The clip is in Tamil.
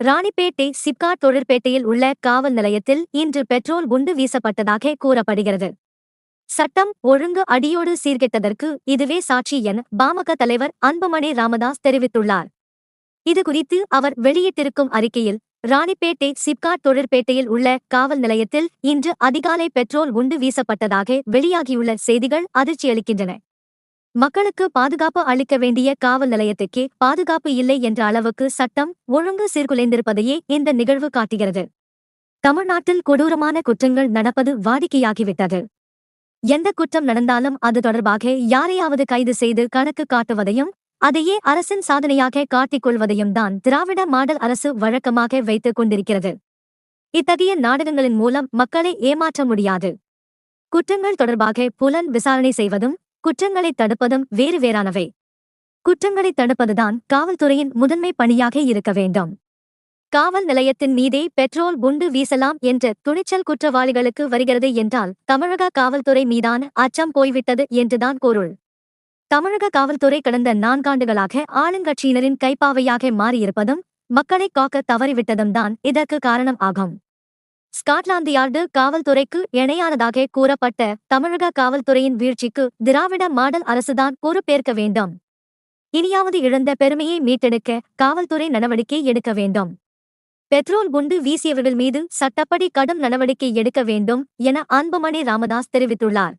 ராணிப்பேட்டை சிப்காட் தொழிற்பேட்டையில் உள்ள காவல் நிலையத்தில் இன்று பெட்ரோல் குண்டு வீசப்பட்டதாக கூறப்படுகிறது. சட்டம் ஒழுங்கு அடியோடு சீர்கெட்டதற்கு இதுவே சாட்சி என பாமக தலைவர் அன்புமணி ராமதாஸ் தெரிவித்துள்ளார். இதுகுறித்து அவர் வெளியிட்டிருக்கும் அறிக்கையில் ராணிப்பேட்டை சிப்காட் தொழிற்பேட்டையில் உள்ள காவல் நிலையத்தில் இன்று அதிகாலை பெட்ரோல் குண்டு வீசப்பட்டதாக வெளியாகியுள்ள செய்திகள் அதிர்ச்சியளிக்கின்றன. மக்களுக்கு பாதுகாப்பு அளிக்க வேண்டிய காவல் நிலையத்துக்கே பாதுகாப்பு இல்லை என்ற அளவுக்கு சட்டம் ஒழுங்கு சீர்குலைந்திருப்பதையே இந்த நிகழ்வு காட்டுகிறது. தமிழ்நாட்டில் கொடூரமான குற்றங்கள் நடப்பது வாடிக்கையாகிவிட்டது. எந்த குற்றம் நடந்தாலும் அது தொடர்பாக யாரையாவது கைது செய்து கணக்கு காட்டுவதையும் அதையே அரசின் சாதனையாக காட்டிக் கொள்வதையும் தான் திராவிட மாடல் அரசு வழக்கமாக வைத்துக் கொண்டிருக்கிறது. இத்தகைய நாடகங்களின் மூலம் மக்களை ஏமாற்ற முடியாது. குற்றங்கள் தொடர்பாக புலன் விசாரணை செய்வதும் குற்றங்களை தடுப்பதும் வேறு வேறானவை. குற்றங்களை தடுப்பதுதான் காவல்துறையின் முதன்மை பணியாக இருக்க வேண்டும். காவல் நிலையத்தின் மீதே பெட்ரோல் குண்டு வீசலாம் என்ற துணிச்சல் குற்றவாளிகளுக்கு வருகிறது என்றால் தமிழக காவல்துறை மீதான அச்சம் போய்விட்டது என்றுதான் பொருள். தமிழக காவல்துறை கடந்த நான்காண்டுகளாக ஆளுங்கட்சியினரின் கைப்பாவையாக மாறியிருப்பதும் மக்களை காக்க தவறிவிட்டதும் தான் இதற்கு காரணம் ஆகும். ஸ்காட்லாந்து யார்டு காவல்துறைக்கு இணையானதாக கூறப்பட்ட தமிழக காவல்துறையின் வீழ்ச்சிக்கு திராவிட மாடல் அரசுதான் பொறுப்பேற்க வேண்டும். இனியாவது இழந்த பெருமையை மீட்டெடுக்க காவல்துறை நடவடிக்கை எடுக்க வேண்டும். பெட்ரோல் குண்டு வீசியவர்கள் மீது சட்டப்படி கடும் நடவடிக்கை எடுக்க வேண்டும் என அன்புமணி ராமதாஸ் தெரிவித்துள்ளார்.